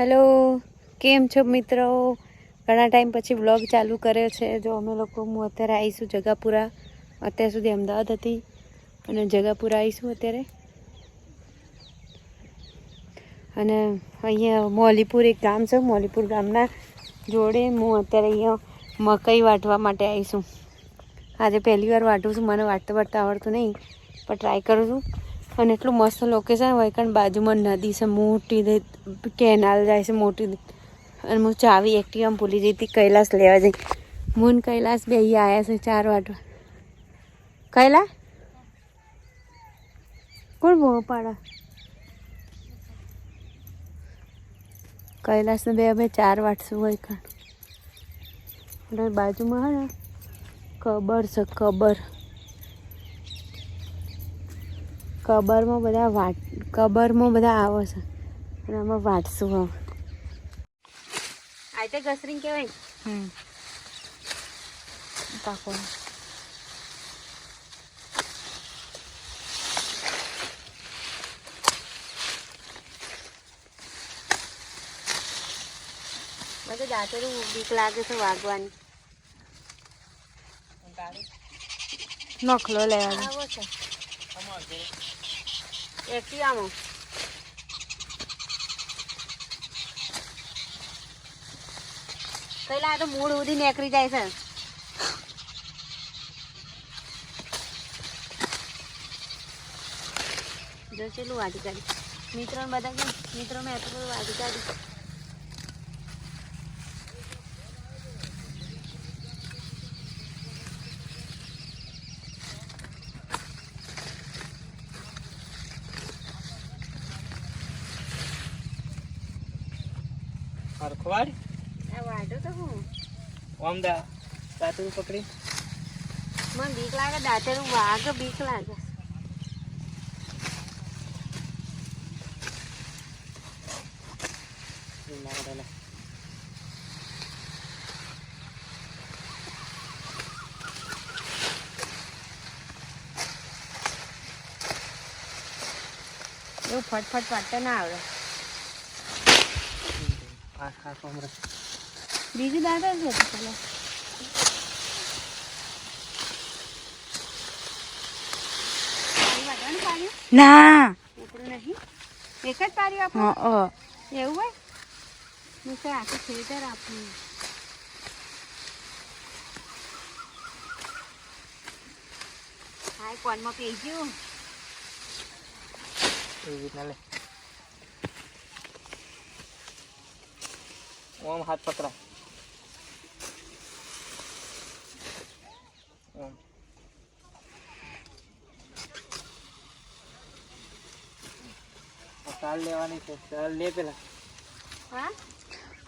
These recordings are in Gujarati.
હેલો, કેમ છો મિત્રો? ઘણા ટાઈમ પછી વ્લોગ ચાલુ કર્યો છે. જો અમે લોકો, હું અત્યારે આવીશું જગાપુરા. અત્યાર સુધી અમદાવાદ હતી અને જગાપુરા આવીશું અત્યારે. અને અહીંયા મોલીપુર એક ગામ છે. મોલીપુર ગામના જોડે હું અત્યારે અહીંયા મકઈ વાટવા માટે આવીશું. આજે પહેલી વાર વાટું છું. મને વાટતા વાટતા આવડતું નહીં, પણ ટ્રાય કરું છું. અને એટલું મસ્ત લોકેશન હોય કારણ બાજુમાં નદી છે, મોટી કેનાલ જાય છે, મોટી અને હું ચાવી એકટી આમ ભૂલી જઈ હતી, કૈલાસ લેવા જઈ. હું કૈલાસ બે આવ્યા છે, ચાર વાટવા. કૈલા? કોણ બહુ પાડા? કૈલાસને બે અમે ચાર વાટશું હોય કાણ અને બાજુમાં હે કબર છે કબર કબરમાં બધા વાટ કબરમાં બધા આવે છે. અને આમાં વાટશું હવે. આ તો ઘસરીને કહેવાય હમ. પાકો. મને દાંતેરું બીક લાગે છે વાગવાની. નખલો લેવાનો. આવો છે. એક્ટિવામાં પેલા તો મૂળ ઉધી નીકળી જાય છે. જો ચેલું વાટી કાઢી. મિત્રો બધા મિત્રો મેં એટલું બધું વાટી કાઢી હરખવાડ આ વાટો તો હું ઓમદા સાતું પકડી મને બીક લાગે દાંતેરું વાઘ બીક લાગે એવું ફટફટ વાટતા ના આવડે હા હા કોમરે બીજું દાંત જ હતું પેલા પાડ્યું ના. નહીં. એક જ પાડ્યું આપણું એવું હોય? હું તો આખું થિયેટર આપું. હાય કોનમાં પી ગયું એવી રીતના લે. ઓમ હાથ પકડા આ લેવાની છે. ચાલ લે પેલા. હા?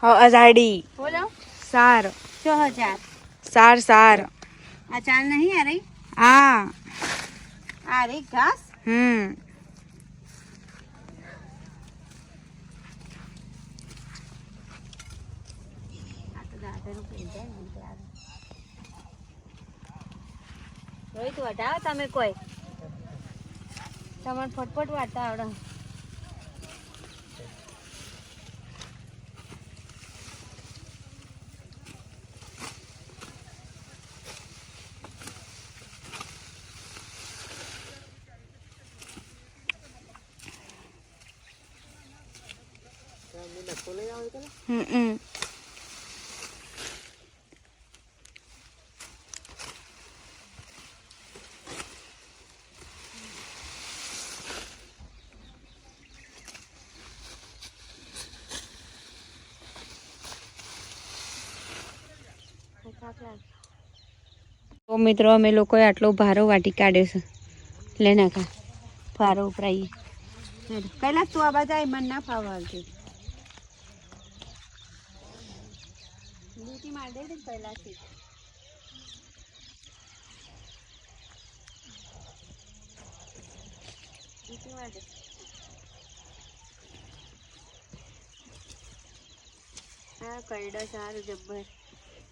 હા અઝાડી બોલો. સાર. છ હજાર સાર સાર. આ ચાલ નહીં આ રહી? હા. આ રહી ઘાસ? હમ. આ તો દાદાનું પી જાય ને ત્યારે રોહિત વટાવો તમે કોઈ? તમારે ફટફટ વાટતા આવડે તો મિત્રો, અમે લોકોએ આટલો ભારો વાટી કાઢ્યો છે. લે નાખા. ભારો ઉપરાઈએ કૈલાસ, તું આ બાજુ મને ના ફાવવા આવતી લીટી માર દે કૈલાસથી. લીટી માર દે. આ કરડો સારું જબ્બર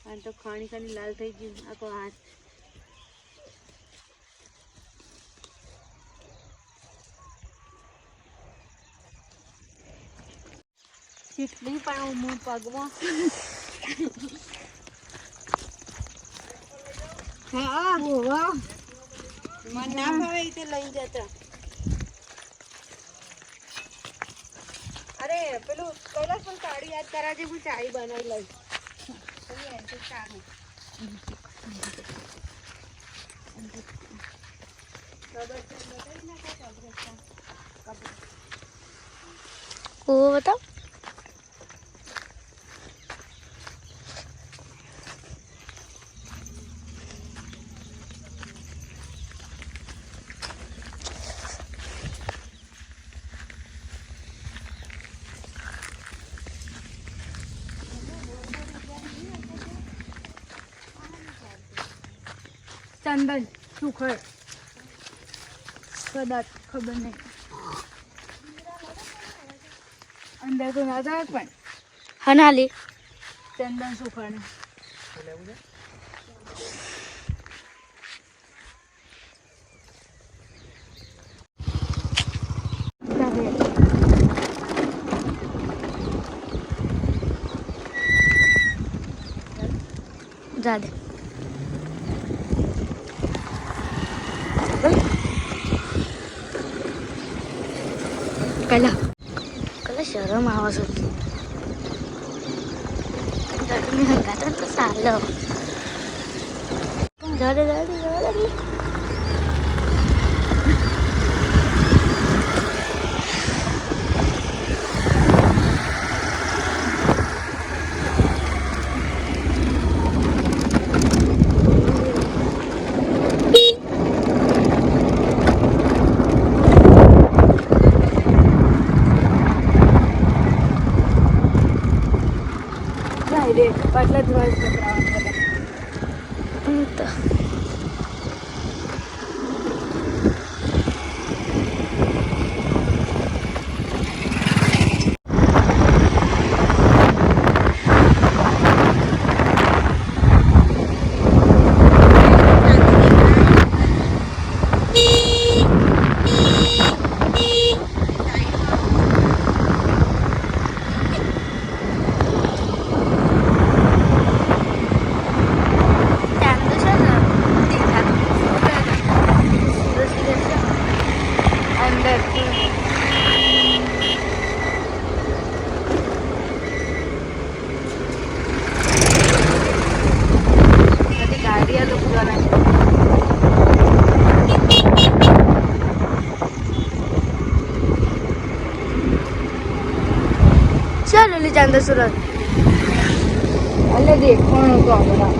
અને તો ખાણી ખાણી લાલ થઈ ગયું આખો હાથ કેટલી પણ હું પગમાં હા ઓવા મને ના ભાવે તે લઈ જતા અરે પેલું કૈલાસ પણ તાળી યાદ કરાવજે હું ચાય બનાવી કબરસ્તાન. ઓ, બતાવ ચંદન સુખડ કદાચ ખબર નહીં. અંદર તો ના જાય પણ. હનાલી. ચંદન સુખડ જા કલા કલા શરમ આવે છે ગરમી હંગાતા તો સાલો જડે જડે જડે అట్లా ચાંદો સુરત અલે દેખવાનું તો આપણા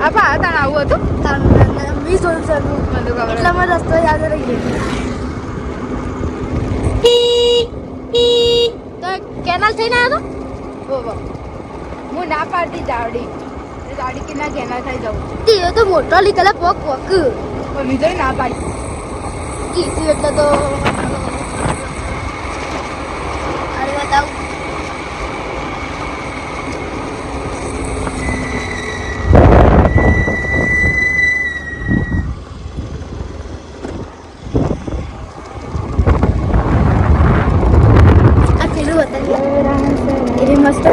આપા તાણ આવું હતું? વીસ વર્ષનું મને ખબર એટલામાં રસ્તો યાદ રહી ગયો. તો કેનાલ થઈને આવ્યો હતો? હું ના પાડતી જાવડી એ ગાડી કે ના કેનાલ થઈ જવું એ તો મોટો લીધેલા પગ પગ વિજય ના પાડી. કીધું એટલે તો અરે બતાવ આ પેલું બતાવી એ મસ્ત છે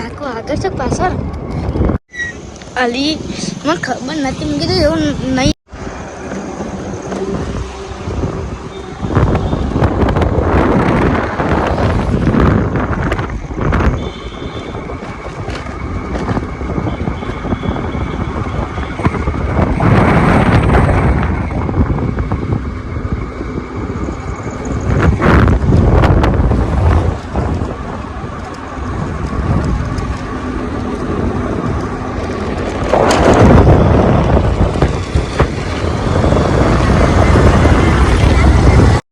કાકો આગળ છે પાછળ. અલી મને ખબર નથી મેં કીધું એવું નહીં.